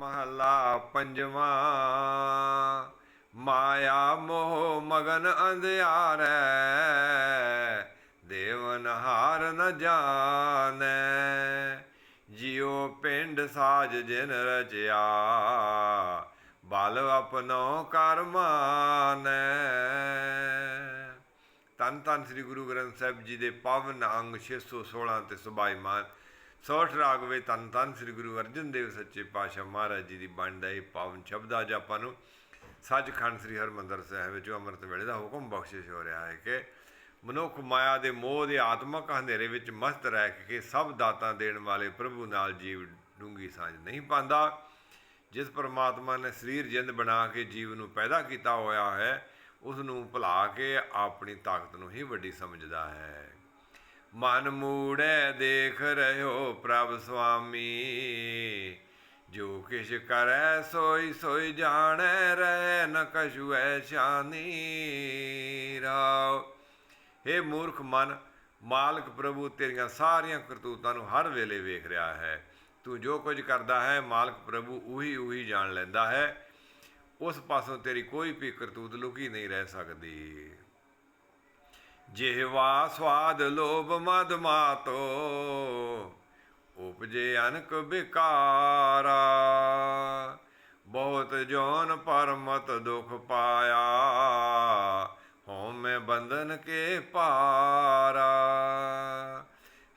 ਮਹਲਾ ਪੰਜਵਾਂ। ਮਾਇਆ ਮੋਹ ਮਗਨ ਅੰਧਿਆਰੈ, ਦੇਵਨ ਹਾਰ ਨ ਜਾਣੈ। ਜਿਉ ਪਿੰਡ ਸਾਜ ਜਿਨ ਰਚਿਆ, ਬਲ ਆਪਣੋ ਕਰ ਮਾਨੈ ਤਨ ਤਨ ਸ੍ਰੀ ਗੁਰੂ ਗ੍ਰੰਥ ਸਾਹਿਬ ਜੀ ਦੇ ਪਾਵਨ ਅੰਗ 616 ਤੇ ਸੁਭਾਈਮਾਨ ਸੋਠ ਰਾਗਵੇ ਤਨ ਤਨ ਸ੍ਰੀ ਗੁਰੂ ਅਰਜਨ ਦੇਵ ਸੱਚੇ ਪਾਤਸ਼ਾਹ ਮਹਾਰਾਜ ਜੀ ਦੀ ਬਾਣੀ ਦਾ ਇਹ ਪਾਵਨ ਸ਼ਬਦ ਅੱਜ ਆਪਾਂ ਨੂੰ ਸੱਚਖੰਡ ਸ੍ਰੀ ਹਰਮੰਦਰ ਸਾਹਿਬ ਵਿੱਚ ਅੰਮ੍ਰਿਤ ਵੇਲੇ ਦਾ ਹੁਕਮ ਬਖਸ਼ਿਸ਼ ਹੋ ਰਿਹਾ ਹੈ ਕਿ ਮਨੁੱਖ ਮਾਇਆ ਦੇ ਮੋਹ ਦੇ ਆਤਮਕ ਹਨੇਰੇ ਵਿੱਚ ਮਸਤ ਰਹਿ ਕੇ ਸਭ ਦਾਤਾਂ ਦੇਣ ਵਾਲੇ ਪ੍ਰਭੂ ਨਾਲ ਜੀਵ ਡੂੰਗੀ ਸਾਂਝ ਨਹੀਂ ਪਾਉਂਦਾ, ਜਿਸ ਪਰਮਾਤਮਾ ਨੇ ਸਰੀਰ ਜਿੰਦ ਬਣਾ ਕੇ ਜੀਵ ਨੂੰ ਪੈਦਾ ਕੀਤਾ ਹੋਇਆ ਹੈ ਉਸ ਨੂੰ ਭੁਲਾ ਕੇ ਆਪਣੀ ਤਾਕਤ ਨੂੰ ਹੀ ਵੱਡੀ ਸਮਝਦਾ ਹੈ। ਮਨ ਮੂੜੈ ਦੇਖ ਰਹਿਓ ਪ੍ਰਭ ਸੁਆਮੀ। ਜੋ ਕਿਛ ਕਰੈ ਸੋਈ ਸੋਈ ਜਾਣੈ, ਰਹਿ ਨ ਕਛੂ ਐਸ਼ਾਨੀ ਰਾਉ हे ਮੂਰਖ ਮਨ, ਮਾਲਕ ਪ੍ਰਭੂ, ਤੇਰੀਆਂ ਸਾਰੀਆਂ ਕਰਤੂਤਾਂ ਨੂੰ ਹਰ ਵੇਲੇ ਵੇਖ ਰਿਹਾ ਹੈ। ਤੂੰ ਜੋ ਕੁਝ ਕਰਦਾ ਹੈ, ਮਾਲਕ ਪ੍ਰਭੂ ਉਹੀ ਉਹੀ ਜਾਣ ਲੈਂਦਾ ਹੈ। ਉਸ ਪਾਸੋਂ ਤੇਰੀ ਕੋਈ ਵੀ ਕਰਤੂਤ ਲੁਕੀ ਨਹੀਂ ਰਹਿ ਸਕਦੀ। ਜਿਹਵਾ ਸਵਾਦ ਲੋਭ ਮਦ ਮਾਤੋ, ਉਪਜੇ ਅਨਕ ਬਿਕਾਰਾ। ਬਹੁਤ ਜੋਨ ਪਰਮਤ ਦੁਖ ਪਾਇਆ ਹਉਮੈ ਬੰਧਨ ਕੇ ਪਾਰਾ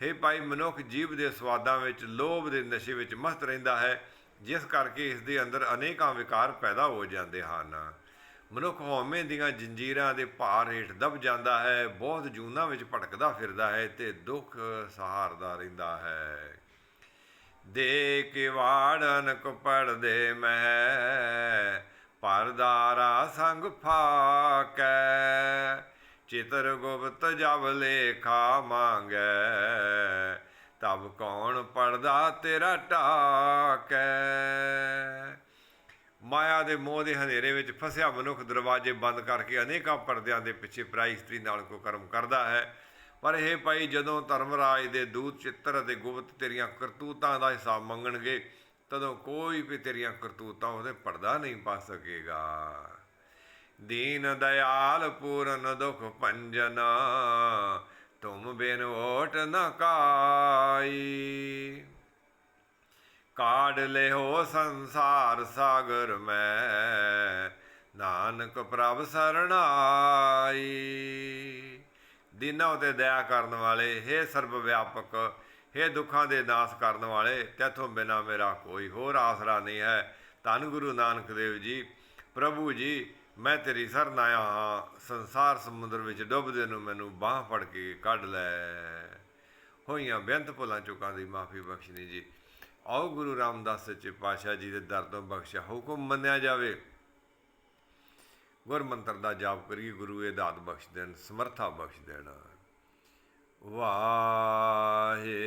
हे ਭਾਈ, ਮਨੁੱਖ ਜੀਵ ਦੇ ਸਵਾਦਾਂ ਵਿੱਚ, ਲੋਭ ਦੇ ਨਸ਼ੇ ਵਿੱਚ ਮਸਤ ਰਹਿੰਦਾ ਹੈ, ਜਿਸ ਕਰਕੇ ਇਸ ਦੇ ਅੰਦਰ ਅਨੇਕਾਂ ਵਿਕਾਰ ਪੈਦਾ ਹੋ ਜਾਂਦੇ ਹਨ। ਮਨੁੱਖ ਹਉਮੈ ਦੀਆਂ ਜੰਜੀਰਾਂ ਦੇ ਭਾਰ ਹੇਠ ਦਬ ਜਾਂਦਾ ਹੈ, ਬਹੁਤ ਜੂਨਾਂ ਵਿੱਚ ਭਟਕਦਾ ਫਿਰਦਾ ਹੈ ਤੇ ਦੁੱਖ ਸਹਾਰਦਾ ਰਹਿੰਦਾ ਹੈ। ਦੇ ਕੇ ਵਾੜਨ ਕੋ ਪੜਦੇ ਮਹਿ, ਪਰਦਾਰਾ ਸੰਗ ਫਾਕੈ, ਚਿਤਰ ਗੁਪਤ ਜਬ ਲੇਖਾ ਮੰਗੈ, ਤਬ ਕੌਣ ਪੜਦਾ ਤੇਰਾ ਟਾਕੈ ਮਾਇਆ ਦੇ ਮੋਹ ਦੇ ਹਨੇਰੇ ਵਿੱਚ ਫਸਿਆ ਮਨੁੱਖ ਦਰਵਾਜ਼ੇ ਬੰਦ ਕਰਕੇ ਅਨੇਕਾਂ ਪਰਦਿਆਂ ਦੇ ਪਿੱਛੇ ਪਰਾਈ ਇਸਤਰੀ ਨਾਲ ਕੋ ਕਰਮ ਕਰਦਾ ਹੈ। ਪਰ ਇਹ ਭਾਈ ਜਦੋਂ ਧਰਮਰਾਜ ਦੇ ਦੂਤ ਚਿੱਤਰ ਅਤੇ ਗੁਪਤ ਤੇਰੀਆਂ ਕਰਤੂਤਾਂ ਦਾ ਹਿਸਾਬ ਮੰਗਣਗੇ, ਤਦੋਂ ਕੋਈ ਵੀ ਤੇਰੀਆਂ ਕਰਤੂਤਾਂ ਉਹਦੇ ਪਰਦਾ ਨਹੀਂ ਪਾ ਸਕੇਗਾ। ਦੀਨ ਦਇਆਲ ਪੂਰਨ ਦੁਖ ਭੰਜਨ, ਤੁਮ ਬਿਨ ਓਟ ਨ ਕਾਈ। ਕਾੜ ਲਿਓ ਸੰਸਾਰ ਸਾਗਰ ਮੈਂ। ਨਾਨਕ ਪ੍ਰਭ ਸਰਣਾਈ। ਦਿਨਾਂ ਉਤੇ ਦਇਆ ਕਰਨ ਵਾਲੇ हे ਸਰਬ ਵਿਆਪਕ हे ਦੁੱਖਾਂ ਦੇ ਨਾਸ ਕਰਨ ਵਾਲੇ, ਤੇਥੋਂ ਬਿਨਾ ਮੇਰਾ ਕੋਈ ਹੋਰ ਆਸਰਾ ਨਹੀਂ ਹੈ। ਧੰਨ ਗੁਰੂ ਨਾਨਕ ਦੇਵ ਜੀ, ਪ੍ਰਭੂ ਜੀ, ਮੈਂ ਤੇਰੀ ਸ਼ਰਨ ਆਇਆ ਹਾਂ। ਸੰਸਾਰ ਸਮੁੰਦਰ ਵਿੱਚ ਡੁੱਬਦੇ ਨੂੰ ਮੈਨੂੰ ਬਾਹ ਫੜ ਕੇ ਕੱਢ ਲੈ। ਹੋਈਆਂ ਬੇਅੰਤ ਭੁੱਲਾਂ ਚੁੱਕਾਂ ਦੀ ਮਾਫੀ ਬਖਸ਼ਣੀ ਜੀ। ਆਓ ਗੁਰੂ ਰਾਮਦਾਸ ਸੱਚੇ ਪਾਤਸ਼ਾਹ ਜੀ ਦੇ ਦਰ ਤੋਂ ਬਖਸ਼ਿਆ, ਹੁਕਮ ਮੰਨਿਆ ਜਾਵੇ। ਗੁਰ ਮੰਤਰ ਦਾ ਜਾਪ ਕਰੀਏ, ਗੁਰੂ ਇਹ ਦਾਤ ਬਖਸ਼ ਦੇਣ, ਸਮਰਥਾ ਬਖਸ਼ ਦੇਣ। ਵਾਹੇ